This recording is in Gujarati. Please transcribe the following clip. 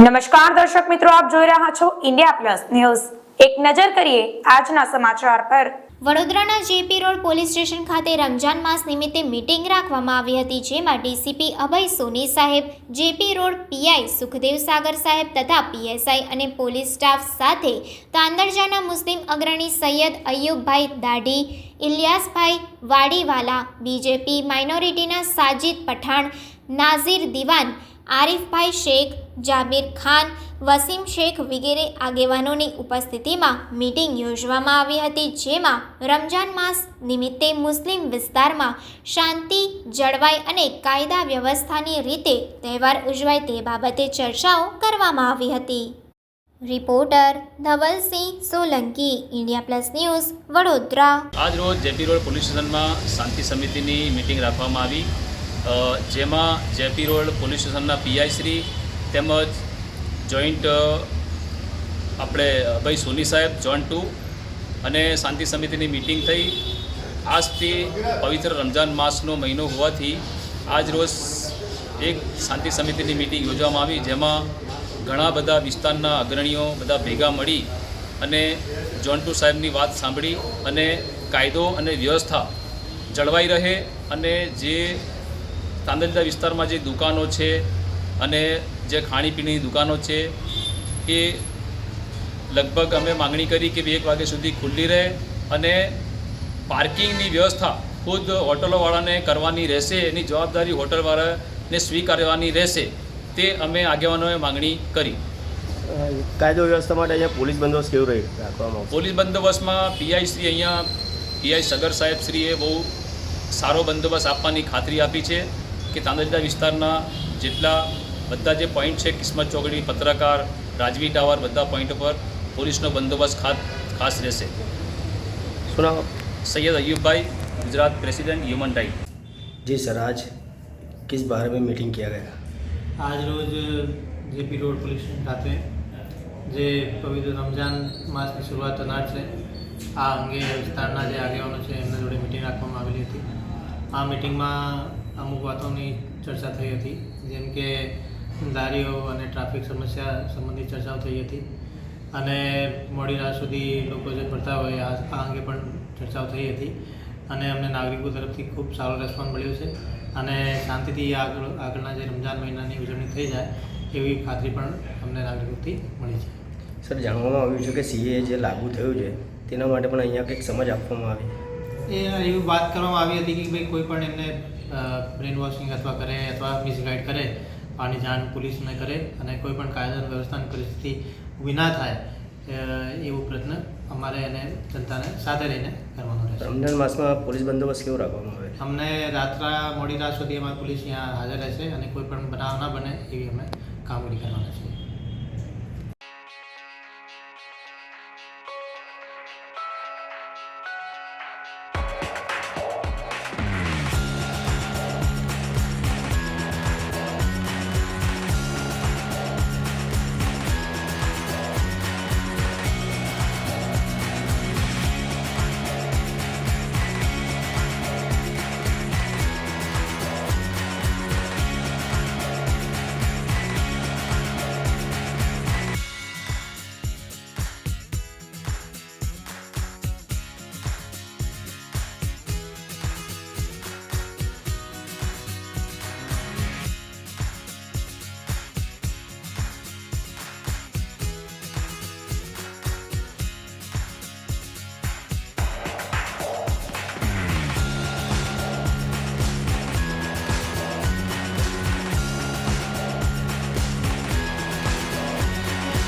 નમસ્કાર દર્શક મિત્રો, આપ જોઈ રહ્યા છો ઇન્ડિયા પ્લસ ન્યૂઝ. એક નજર કરીએ આજના સમાચાર પર. વડોદરાના જેપી રોડ પોલીસ સ્ટેશન ખાતે રમજાન માસ નિમિત્તે મીટિંગ રાખવામાં આવી હતી જેમાં ડીસીપી અભય સોની સાહેબ, JP road PI Sukhdev Sagar સાહેબ તથા પીએસઆઈ અને પોલીસ સ્ટાફ સાથે તાંદરજાના મુસ્લિમ અગ્રણી સૈયદ અય્યુબભાઈ દાઢી, ઇલિયાસભાઈ વાડીવાલા, બીજેપી માઇનોરિટીના સાજિદ પઠાણ નાઝીર દિવાન, આરિફભાઈ શેખ જાબીર ખાન, વસીમ શેખ વગેરે આગેવાનોની ઉપસ્થિતિમાં મીટિંગ યોજવામાં આવી હતી, જેમાં રમજાન માસ નિમિત્તે મુસ્લિમ વિસ્તારમાં શાંતિ જળવાય અને કાયદા વ્યવસ્થાની રીતે તહેવાર ઉજવાય તે બાબતે ચર્ચાઓ કરવામાં આવી હતી. Reporter Dhavalsinh Solanki, India plus news Vadodara. આજ રોજ જેપી રોડ પોલીસ સ્ટેશનમાં શાંતિ સમિતિની મિટિંગ રાખવામાં આવી. જેમાં જેપી રોડ પોલીસ સ્ટેશનના પીઆઈશ્રી તેમજ જોઈન્ટ આપણે ભાઈ સોની સાહેબ જોન ટુ અને શાંતિ સમિતિની મિટિંગ થઈ. આજથી પવિત્ર રમજાન માસનો મહિનો હોવાથી આજ રોજ એક શાંતિ સમિતિની મિટિંગ યોજવામાં આવી, જેમાં ઘણા બધા વિસ્તારના અગ્રણીઓ બધા ભેગા મળી અને જોન ટુ સાહેબની વાત સાંભળી અને કાયદો અને વ્યવસ્થા જળવાઈ રહે અને જે તાંદલજા વિસ્તારમાં જે દુકાનો છે અને જે ખાણીપીણીની દુકાનો છે એ લગભગ અમે માગણી કરી કે બે એક વાગ્યા સુધી ખુલ્લી રહે અને પાર્કિંગની વ્યવસ્થા ખુદ હોટલોવાળાને કરવાની રહેશે એની જવાબદારી હોટલવાળાને સ્વીકારવાની રહેશે તે અમે આગેવાનોએ માગણી કરી. કાયદો વ્યવસ્થા માટે અહીંયા પોલીસ બંદોબસ્ત કેવું રહી રાખવામાં પોલીસ બંદોબસ્તમાં પીઆઈ શ્રી અહીંયા પીઆઈ સગર સાહેબ શ્રીએ બહુ સારો બંદોબસ્ત આપવાની ખાતરી આપી છે. કે તાંદરજા વિસ્તારના જેટલા બધા જે પોઈન્ટ છે કિસ્મત ચોકડી પત્રકાર રાજવી ટાવર બધા પોઈન્ટ પર પોલીસનો બંદોબસ્ત ખાસ ખાસ રહેશે શું નામ Sayed Ayubbhai Gujarat president human right ji sir आज किस बारे में मीटिंग किया गया આજ રોજ જેપી રોડ પોલીસ સ્ટેશન ખાતે જે પવિત્ર રમજાન માસની શરૂઆત થનાર છે આ અંગે વિસ્તારના જે આગેવાનો છે એમના જોડે મિટિંગ રાખવામાં આવેલી હતી આ મિટિંગમાં અમુક વાતોની ચર્ચા થઈ હતી. જેમ કે લારીઓ અને ટ્રાફિક સમસ્યા સંબંધિત ચર્ચાઓ થઈ હતી. અને મોડી રાત સુધી લોકો જે ફરતા હોય, આ અંગે પણ ચર્ચાઓ થઈ હતી. અને અમને નાગરિકો તરફથી ખૂબ સારો રેસ્પોન્સ મળ્યો છે. અને શાંતિથી આગળ, આગળના જે રમજાન મહિનાની ઉજવણી થઈ જાય, એવી ખાતરી પણ અમને નાગરિકોથી મળી છે. સર, જાણવામાં આવ્યું છે કે સીએ જે લાગુ થયું છે, તેના માટે પણ અહીંયા કંઈક સમજ આપવામાં આવી. એ એવી વાત કરવામાં આવી હતી કે ભાઈ કોઈ પણ એમને બ્રેન વોશિંગ અથવા કરે અથવા મિસગાઈડ કરે આની જાણ પોલીસને કરે અને કોઈ પણ કાયદા વ્યવસ્થાની પરિસ્થિતિ ઊભી ના થાય એવો પ્રયત્ન અમારે એને જનતાને સાથે રહીને કરવાનો રહેશે. રમજાન માસમાં પોલીસ બંદોબસ્ત કેવો રાખવામાં આવે? અમને રાત્રા મોડી રાત સુધી અમારી પોલીસ અહીંયા હાજર રહેશે અને કોઈ પણ બનાવ ના બને એવી અમે કામગીરી કરવાના છીએ.